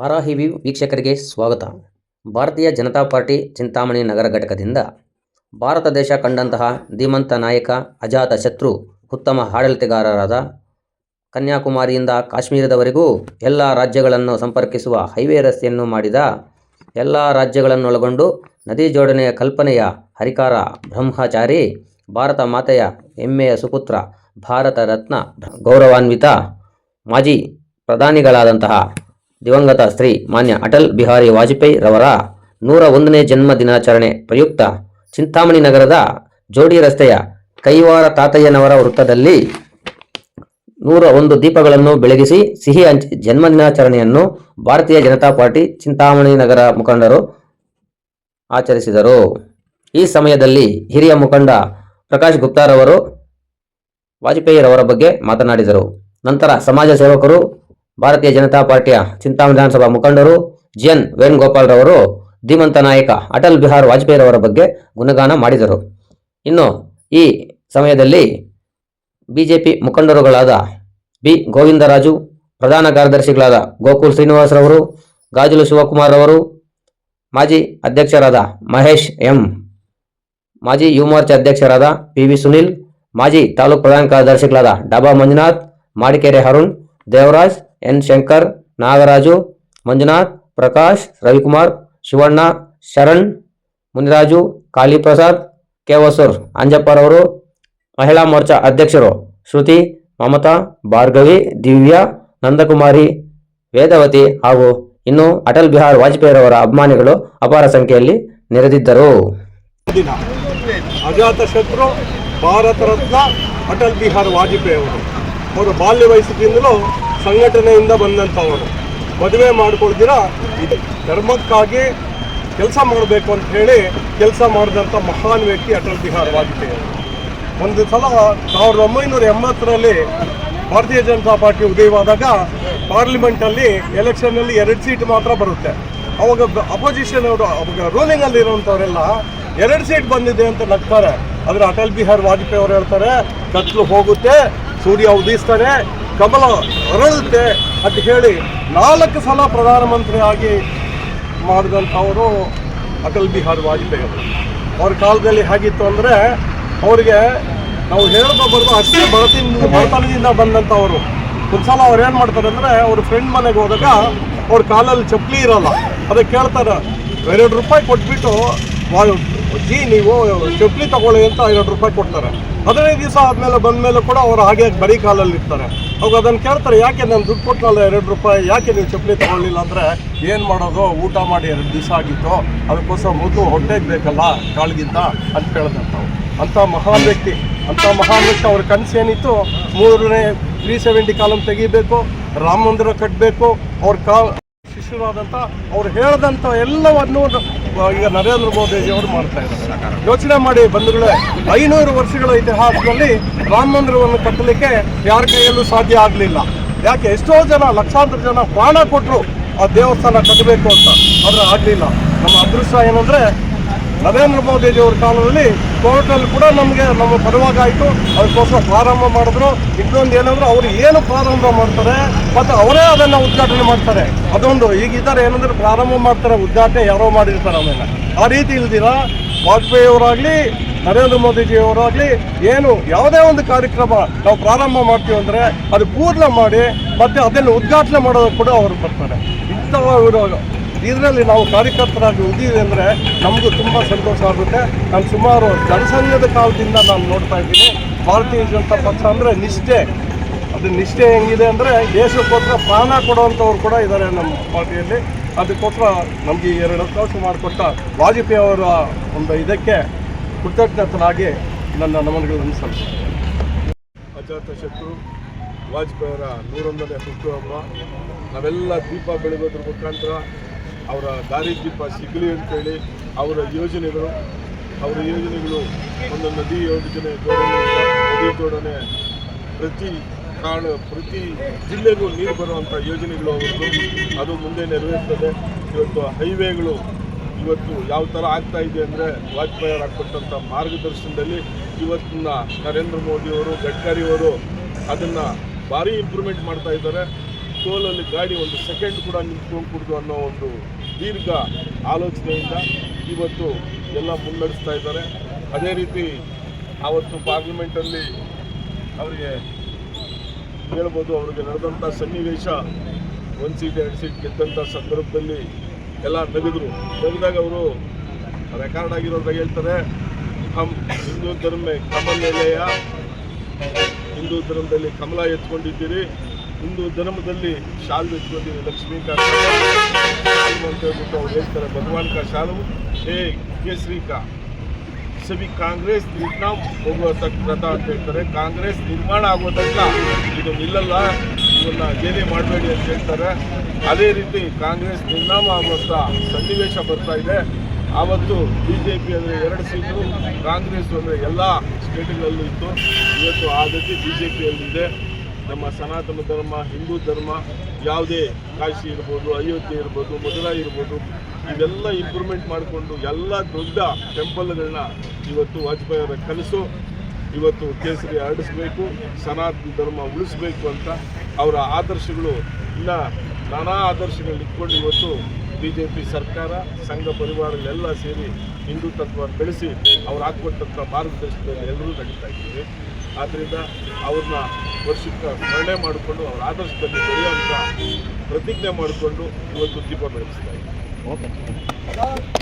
Varahi view ವೀಕ್ಷಕರಿಗೆ ಸ್ವಾಗತ. ಭಾರತೀಯ ಜನತಾ ಪಾರ್ಟಿ ಚಿಂತಾಮಣಿ ನಗರ ಘಟಕದಿಂದ ಭಾರತ ದೇಶ ಕಂಡಂತಹ ಧೀಮಂತ ನಾಯಕ, ಅಜಾತ ಶತ್ರು, ಉತ್ತಮ ಆಡಳಿತಗಾರರಾದ ಕನ್ಯಾಕುಮಾರಿಯಿಂದ ಕಾಶ್ಮೀರದವರೆಗೂ ಎಲ್ಲ ರಾಜ್ಯಗಳನ್ನು ಸಂಪರ್ಕಿಸುವ ಹೈವೇ ರಸ್ತೆಯನ್ನು ಮಾಡಿದ ಎಲ್ಲ ರಾಜ್ಯಗಳನ್ನೊಳಗೊಂಡು ನದಿ ಜೋಡಣೆಯ ಕಲ್ಪನೆಯ ಹರಿಕಾರ ಬ್ರಹ್ಮಚಾರಿ, ಭಾರತ ಮಾತೆಯ ಹೆಮ್ಮೆಯ ಸುಪುತ್ರ, ಭಾರತ ರತ್ನ ಗೌರವಾನ್ವಿತ ಮಾಜಿ ಪ್ರಧಾನಿಗಳಾದಂತಹ ದಿವಂಗತ ಶ್ರೀ ಮಾನ್ಯ ಅಟಲ್ ಬಿಹಾರಿ ವಾಜಪೇಯಿ ರವರ ನೂರ ಒಂದನೇ ಜನ್ಮ ದಿನಾಚರಣೆ ಪ್ರಯುಕ್ತ ಚಿಂತಾಮಣಿ ನಗರದ ಜೋಡಿ ರಸ್ತೆಯ ಕೈವಾರ ತಾತಯ್ಯನವರ ವೃತ್ತದಲ್ಲಿ ನೂರ ಒಂದು ದೀಪಗಳನ್ನು ಬೆಳಗಿಸಿ ಸಿಹಿ ಹಂಚಿ ಜನ್ಮದಿನಾಚರಣೆಯನ್ನು ಭಾರತೀಯ ಜನತಾ ಪಾರ್ಟಿ ಚಿಂತಾಮಣಿ ನಗರ ಮುಖಂಡರು ಆಚರಿಸಿದರು. ಈ ಸಮಯದಲ್ಲಿ ಹಿರಿಯ ಮುಖಂಡ ಪ್ರಕಾಶ್ ಗುಪ್ತಾರವರು ವಾಜಪೇಯಿರವರ ಬಗ್ಗೆ ಮಾತನಾಡಿದರು. ನಂತರ ಸಮಾಜ ಸೇವಕರು ಭಾರತೀಯ ಜನತಾ ಪಾರ್ಟಿಯ ಚಿಂತಾ ವಿಧಾನಸಭಾ ಮುಖಂಡರು ಜಿ ಎನ್ ವೇಣುಗೋಪಾಲ್ ರವರು, ಧೀಮಂತ ನಾಯಕ ಅಟಲ್ ಬಿಹಾರ್ ವಾಜಪೇಯಿ ರವರ ಬಗ್ಗೆ ಗುಣಗಾನ ಮಾಡಿದರು. ಇನ್ನು ಈ ಸಮಯದಲ್ಲಿ ಬಿಜೆಪಿ ಮುಖಂಡರುಗಳಾದ ಬಿ ಗೋವಿಂದರಾಜು, ಪ್ರಧಾನ ಕಾರ್ಯದರ್ಶಿಗಳಾದ ಗೋಕುಲ್ ಶ್ರೀನಿವಾಸರವರು ಗಾಜುಲು ಶಿವಕುಮಾರ್ ಅವರು ಮಾಜಿ ಅಧ್ಯಕ್ಷರಾದ ಮಹೇಶ್ ಎಂ, ಮಾಜಿ ಯುವ ಅಧ್ಯಕ್ಷರಾದ ಪಿ ವಿ ಸುನಿಲ್, ಮಾಜಿ ತಾಲೂಕು ಪ್ರಧಾನ ಕಾರ್ಯದರ್ಶಿಗಳಾದ ಡಾಬಾ ಮಂಜುನಾಥ್, ಮಾಡಿಕೆರೆ ಅರುಣ್, ದೇವರಾಜ್ ಎನ್ ಶಂಕರ್, ನಾಗರಾಜು, ಮಂಜುನಾಥ್, ಪ್ರಕಾಶ್, ರವಿಕುಮಾರ್, ಶಿವಣ್ಣ, ಶರಣ್, ಮುನಿರಾಜು, ಕಾಳಿಪ್ರಸಾದ್ ಕೆವಸೂರ್ ಅಂಜಪ್ಪರವರು ಮಹಿಳಾ ಮೋರ್ಚಾ ಅಧ್ಯಕ್ಷರು, ಶ್ರುತಿ, ಮಮತಾ, ಭಾರ್ಗವಿ, ದಿವ್ಯಾ, ನಂದಕುಮಾರಿ, ವೇದವತಿ ಹಾಗೂ ಇನ್ನು ಅಟಲ್ ಬಿಹಾರ್ ವಾಜಪೇಯಿರವರ ಅಭಿಮಾನಿಗಳು ಅಪಾರ ಸಂಖ್ಯೆಯಲ್ಲಿ ನೆರೆದಿದ್ದರು. ದಿನ ಅಜಾತ ಶತ್ರು, ಭಾರತ ರತ್ನ, ಅಟಲ್ ಬಿಹಾರ್ ವಾಜಪೇಯಿ ಅವರು. ಅವರು ಬಾಲ್ಯ ವಯಸ್ಸಿನಿಂದಲೂ ಸಂಘಟನೆಯಿಂದ ಬಂದಂಥವರು. ಮದುವೆ ಮಾಡಿಕೊಳ್ತೀರಾ ಇದೆ ಧರ್ಮಕ್ಕಾಗಿ ಕೆಲಸ ಮಾಡಬೇಕು ಅಂತ ಹೇಳಿ ಕೆಲಸ ಮಾಡಿದಂಥ ಮಹಾನ್ ವ್ಯಕ್ತಿ ಅಟಲ್ ಬಿಹಾರ್ ವಾಜಪೇಯಿ ಒಂದು ಸಲ ಸಾವಿರದ ಒಂಬೈನೂರ ಎಂಬತ್ತರಲ್ಲಿ ಭಾರತೀಯ ಜನತಾ ಪಾರ್ಟಿ ಉದಯವಾದಾಗ ಪಾರ್ಲಿಮೆಂಟಲ್ಲಿ ಎಲೆಕ್ಷನ್ನಲ್ಲಿ ಎರಡು ಸೀಟ್ ಮಾತ್ರ ಬರುತ್ತೆ. ಅವಾಗ ಅಪೋಸಿಷನ್ ಅವರು, ಅವಾಗ ರೂಲಿಂಗಲ್ಲಿ ಇರುವಂಥವರೆಲ್ಲ ಎರಡು ಸೀಟ್ ಬಂದಿದೆ ಅಂತ ನಗ್ತಾರೆ. ಆದರೆ ಅಟಲ್ ಬಿಹಾರ್ ವಾಜಪೇಯಿ ಅವರು ಹೇಳ್ತಾರೆ, ಕತ್ಲು ಹೋಗುತ್ತೆ, ಸೂರ್ಯ ಉದಯಿಸ್ತಾನೆ ಕಮಲ ಅರಳುತ್ತೆ ಅಂತ ಹೇಳಿ ನಾಲ್ಕು ಸಲ ಪ್ರಧಾನಮಂತ್ರಿಯಾಗಿ ಮಾಡಿದಂಥವರು ಅಟಲ್ ಬಿಹಾರಿ ವಾಜಪೇಯಿ ಅವರು. ಅವ್ರ ಕಾಲದಲ್ಲಿ ಹೇಗಿತ್ತು ಅಂದರೆ ಅವರಿಗೆ ನಾವು ಹೇಳ್ತಾ ಬರೋದು ಅಷ್ಟೇ ಬಡತಿನ ಬಡತನದಿಂದ ಬಂದಂಥವರು. ಒಂದ್ಸಲ ಅವ್ರು ಏನು ಮಾಡ್ತಾರೆ ಅಂದರೆ ಅವ್ರ ಫ್ರೆಂಡ್ ಮನೆಗೆ ಹೋದಾಗ ಅವ್ರ ಕಾಲಲ್ಲಿ ಚಪ್ಪಲಿ ಇರಲ್ಲ. ಅದಕ್ಕೆ ಕೇಳ್ತಾರೆ, ಎರಡು ರೂಪಾಯಿ ಕೊಟ್ಬಿಟ್ಟು ಜಿ, ನೀವು ಚಪ್ಪಲಿ ತಗೊಳ್ಳಿ ಅಂತ ಎರಡು ರೂಪಾಯಿ ಕೊಡ್ತಾರೆ. ಹದಿನೈದು ದಿವಸ ಆದಮೇಲೆ ಬಂದಮೇಲೆ ಕೂಡ ಅವ್ರು ಹಾಗೆ ಬರಿ ಕಾಲಲ್ಲಿ ಇರ್ತಾರೆ. ಅವಾಗ ಅದನ್ನು ಕೇಳ್ತಾರೆ, ಯಾಕೆ ನಾನು ದುಡ್ಡು ಕೊಟ್ಟನಲ್ಲ ಎರಡು ರೂಪಾಯಿ? ಯಾಕೆ ನೀವು ಚಪ್ಪಲಿ ತಗೊಳ್ಳಿಲ್ಲ ಅಂದರೆ ಏನು ಮಾಡೋದು? ಊಟ ಮಾಡಿ ಎರಡು ದಿವಸ ಆಗಿತ್ತು. ಅದಕ್ಕೋಸ್ಕರ ಮೊದಲು ಹೊಟ್ಟೆಗೆ ಬೇಕಲ್ಲ ಕಾಳ್ಗಿಂತ ಅಂತ ಕೇಳಿದಂಥವು ಅಂಥ ಮಹಾನ್ ವ್ಯಕ್ತಿ ಅಂಥ ಮಹಾನ್ ವ್ಯಕ್ತಿ ಅವ್ರ ಕನಸು ಏನಿತ್ತು? ಮೂರನೇ ತ್ರೀ ಸೆವೆಂಟಿ ಕಾಲಮ್ ತೆಗಿಬೇಕು, ರಾಮ ಮಂದಿರ ಕಟ್ಟಬೇಕು ಅವ್ರ ಕಾ ಶಿಷ್ಯರಾದಂಥ ಅವ್ರು ಹೇಳ್ದಂಥ ಎಲ್ಲವನ್ನು ಈಗ ನರೇಂದ್ರ ಮೋದಿ ಅವರು ಮಾಡ್ತಾ ಇದ್ದಾರೆ. ಯೋಚನೆ ಮಾಡಿ ಬಂಧುಗಳೇ ಐನೂರು ವರ್ಷಗಳ ಇತಿಹಾಸದಲ್ಲಿ ರಾಮ ಮಂದಿರವನ್ನು ಕಟ್ಟಲಿಕ್ಕೆ ಯಾರ ಕೈಯಲ್ಲೂ ಸಾಧ್ಯ ಆಗಲಿಲ್ಲ. ಯಾಕೆ? ಎಷ್ಟೋ ಜನ, ಲಕ್ಷಾಂತರ ಜನ ಪ್ರಾಣ ಕೊಟ್ಟರು ಆ ದೇವಸ್ಥಾನ ಕಟ್ಟಬೇಕು ಅಂತ. ಆದರೆ ಆಗಲಿಲ್ಲ. ನಮ್ಮ ಅದೃಷ್ಟ ಏನಂದರೆ ನರೇಂದ್ರ ಅವ್ರ ಕಾಲದಲ್ಲಿ ಕೋರ್ಟಲ್ಲಿ ಕೂಡ ನಮಗೆ ನಮ್ಮ ಪರವಾಗಾಯಿತು ಅದಕ್ಕೋಸ್ಕರ ಪ್ರಾರಂಭ ಮಾಡಿದ್ರು. ಇನ್ನೊಂದು ಏನಂದ್ರೆ ಅವರು ಏನು ಪ್ರಾರಂಭ ಮಾಡ್ತಾರೆ ಮತ್ತು ಅವರೇ ಅದನ್ನು ಉದ್ಘಾಟನೆ ಮಾಡ್ತಾರೆ. ಅದೊಂದು ಈಗ ಇದರ ಏನಂದ್ರೆ ಪ್ರಾರಂಭ ಮಾಡ್ತಾರೆ, ಉದ್ಘಾಟನೆ ಯಾರೋ ಮಾಡಿರ್ತಾರೆ ಆಮೇಲೆ ಆ ರೀತಿ ಇಲ್ದಿರ? ವಾಜಪೇಯಿಯವರಾಗಲಿ ನರೇಂದ್ರ ಮೋದಿಜಿ ಅವರಾಗಲಿ ಏನು ಯಾವುದೇ ಒಂದು ಕಾರ್ಯಕ್ರಮ ನಾವು ಪ್ರಾರಂಭ ಮಾಡ್ತೀವಿ ಅಂದರೆ ಅದು ಪೂರ್ಣ ಮಾಡಿ ಮತ್ತು ಅದನ್ನು ಉದ್ಘಾಟನೆ ಮಾಡೋದಕ್ಕೆ ಕೂಡ ಅವರು ಬರ್ತಾರೆ. ಇಂಥವರು ಇದರಲ್ಲಿ ನಾವು ಕಾರ್ಯಕರ್ತರಾಗಿ ಉದೀವಿ ಅಂದರೆ ನಮಗೂ ತುಂಬ ಸಂತೋಷ ಆಗುತ್ತೆ. ನಾನು ಸುಮಾರು ಜನಸಂಘದ ಕಾಲದಿಂದ ನಾನು ನೋಡ್ತಾ ಇದ್ದೀನಿ. ಭಾರತೀಯ ಜನತಾ ಪಕ್ಷ ಅಂದರೆ ನಿಷ್ಠೆ. ಅದು ನಿಷ್ಠೆ ಹೆಂಗಿದೆ ಅಂದರೆ ದೇಶಕ್ಕೋಸ್ಕರ ಪ್ರಾಣ ಕೊಡುವಂಥವ್ರು ಕೂಡ ಇದ್ದಾರೆ ನಮ್ಮ ಪಾರ್ಟಿಯಲ್ಲಿ. ಅದಕ್ಕೋಸ್ಕರ ನಮಗೆ ಎರಡು ಅವಕಾಶ ಮಾಡಿಕೊಟ್ಟ ವಾಜಪೇಯಿ ಅವರ ಒಂದು ಇದಕ್ಕೆ ಕೃತಜ್ಞತನಾಗಿ ನನ್ನ ನಮನಗಳನ್ನು ಸಲ್ಲಿಸ್ತೀನಿ. ಅಜಾತಶತ್ರು ವಾಜಪೇಯಿ ಅವರ ನೂರೊಂದನೇ ಹುಟ್ಟುಹಬ್ಬ ನಾವೆಲ್ಲ ದೀಪ ಬೆಳಗೋದ್ರ ಮುಖಾಂತರ ಅವರ ದಾರಿ ದೀಪ ಸಿಗಲಿ ಅಂತೇಳಿ ಅವರ ಯೋಜನೆಗಳು ಅವರ ಯೋಜನೆಗಳು ಒಂದು ನದಿ ಯೋಜನೆ ಜೋಡಣೆ ನದಿ ಜೋಡಣೆ ಪ್ರತಿ ಕಾಣ ಪ್ರತಿ ಜಿಲ್ಲೆಗೂ ನೀರು ಬರುವಂಥ ಯೋಜನೆಗಳು ಅವರದ್ದು. ಅದು ಮುಂದೆ ನೆರವೇರ್ತದೆ. ಇವತ್ತು ಹೈವೇಗಳು ಇವತ್ತು ಯಾವ ಥರ ಆಗ್ತಾ ಇದೆ ಅಂದರೆ ವಾಜಪೇಯಿ ಅವರು ಹಾಕ್ಕೊಟ್ಟಂಥ ಮಾರ್ಗದರ್ಶನದಲ್ಲಿ ಇವತ್ತಿನ ನರೇಂದ್ರ ಮೋದಿಯವರು ಗಡ್ಕರಿಯವರು ಅದನ್ನು ಭಾರಿ ಇಂಪ್ರೂವ್ಮೆಂಟ್ ಮಾಡ್ತಾ ಇದ್ದಾರೆ. ಟೋಲಲ್ಲಿ ಗಾಡಿ ಒಂದು ಸೆಕೆಂಡ್ ಕೂಡ ನಿಂತ್ಕೊಂಡ್ಬಿಡ್ದು ಅನ್ನೋ ಒಂದು ದೀರ್ಘ ಆಲೋಚನೆಯಿಂದ ಇವತ್ತು ಎಲ್ಲ ಮುನ್ನಡೆಸ್ತಾ ಇದ್ದಾರೆ. ಅದೇ ರೀತಿ ಆವತ್ತು ಪಾರ್ಲಿಮೆಂಟಲ್ಲಿ ಅವರಿಗೆ ಹೇಳ್ಬೋದು, ಅವರಿಗೆ ನಡೆದಂಥ ಸನ್ನಿವೇಶ ಒಂದು ಸೀಟ್, ಎರಡು ಸೀಟ್ ಗೆದ್ದಂಥ ಸಂದರ್ಭದಲ್ಲಿ ಎಲ್ಲ ನಗಿದ್ರು ನಗಿದಾಗ ಅವರು ರೆಕಾರ್ಡ್ ಆಗಿರೋದಾಗ ಹೇಳ್ತಾರೆ, ಹಮ್, ಹಿಂದೂ ಧರ್ಮ ಕಮಲ್ ಎಲೆಯ ಹಿಂದೂ ಧರ್ಮದಲ್ಲಿ ಕಮಲ ಎತ್ಕೊಂಡಿದ್ದೀರಿ. ಹಿಂದೂ ಧರ್ಮದಲ್ಲಿ ಶಾಲು ಎತ್ಕೊಂಡಿದ್ದೀರಿ ಲಕ್ಷ್ಮೀಕಾಂತ ಶಾಲು ಅಂತ ಅವ್ರು ಹೇಳ್ತಾರೆ ಭಗವಾನ್ ಕಾ ಶಾಲು ಹೇ ಕೇಸರಿ ಕಾ ಸಭಿ ಕಾಂಗ್ರೆಸ್ ನಿರ್ನಾಮ ಹೋಗುವ ತಕ್ಕ ಅಂತ ಹೇಳ್ತಾರೆ. ಕಾಂಗ್ರೆಸ್ ನಿರ್ಮಾಣ ಆಗುವ ತನಕ ಇದು ನಿಲ್ಲಲ್ಲ ಇದನ್ನು ಏನೇ ಮಾಡಬೇಡಿ ಅಂತ ಹೇಳ್ತಾರೆ. ಅದೇ ರೀತಿ ಕಾಂಗ್ರೆಸ್ ನಿರ್ನಾಮ ಆಗುವಂಥ ಸನ್ನಿವೇಶ ಬರ್ತಾ ಇದೆ. ಆವತ್ತು ಬಿ ಜೆ ಪಿ ಅಂದರೆ ಎರಡು ಸೀಟು, ಕಾಂಗ್ರೆಸ್ ಅಂದರೆ ಎಲ್ಲ ಸ್ಟೇಟ್ಗಳಲ್ಲೂ ಇತ್ತು. ಇವತ್ತು ಆ ರೀತಿ ಬಿ ಜೆ ಪಿಯಲ್ಲಿದೆ ನಮ್ಮ ಸನಾತನ ಧರ್ಮ, ಹಿಂದೂ ಧರ್ಮ, ಯಾವುದೇ ಕಾಶಿ ಇರ್ಬೋದು, ಅಯೋಧ್ಯೆ ಇರ್ಬೋದು, ಮಧುರಾ ಇರ್ಬೋದು, ಇವೆಲ್ಲ ಇಂಪ್ರೂವ್ಮೆಂಟ್ ಮಾಡಿಕೊಂಡು ಎಲ್ಲ ದೊಡ್ಡ ಟೆಂಪಲ್ಗಳನ್ನ ಇವತ್ತು ವಾಜಪೇಯಿ ಅವರ ಕನಸು ಇವತ್ತು ಕೇಸರಿ ಹರಡಿಸ್ಬೇಕು ಸನಾತನ ಧರ್ಮ ಉಳಿಸ್ಬೇಕು ಅಂತ ಅವರ ಆದರ್ಶಗಳು ಇನ್ನು ನಾನಾ ಆದರ್ಶಗಳನ್ನ ಇಟ್ಕೊಂಡು ಇವತ್ತು ಬಿ ಜೆ ಪಿ ಸರ್ಕಾರ, ಸಂಘ ಪರಿವಾರಗಳೆಲ್ಲ ಸೇರಿ ಹಿಂದೂ ತತ್ವವನ್ನು ಬೆಳೆಸಿ ಅವ್ರು ಹಾಕ್ಕೊಟ್ಟಂಥ ಮಾರ್ಗದರ್ಶನದಲ್ಲಿ ಎಲ್ಲರೂ ನಡೀತಾ ಇದ್ದೀವಿ. ಆದ್ದರಿಂದ ಅವ್ರನ್ನ ವರ್ಷಕ್ಕೆ ಸ್ಮರಣೆ ಮಾಡಿಕೊಂಡು ಅವ್ರ ಆದರ್ಶದಲ್ಲಿ ಬೆಳೆಯುವಂಥ ಪ್ರತಿಜ್ಞೆ ಮಾಡಿಕೊಂಡು ಇವತ್ತು ದೀಪ ಬೆಳೆಸ್ತಾ ಇದ್ದೀವಿ.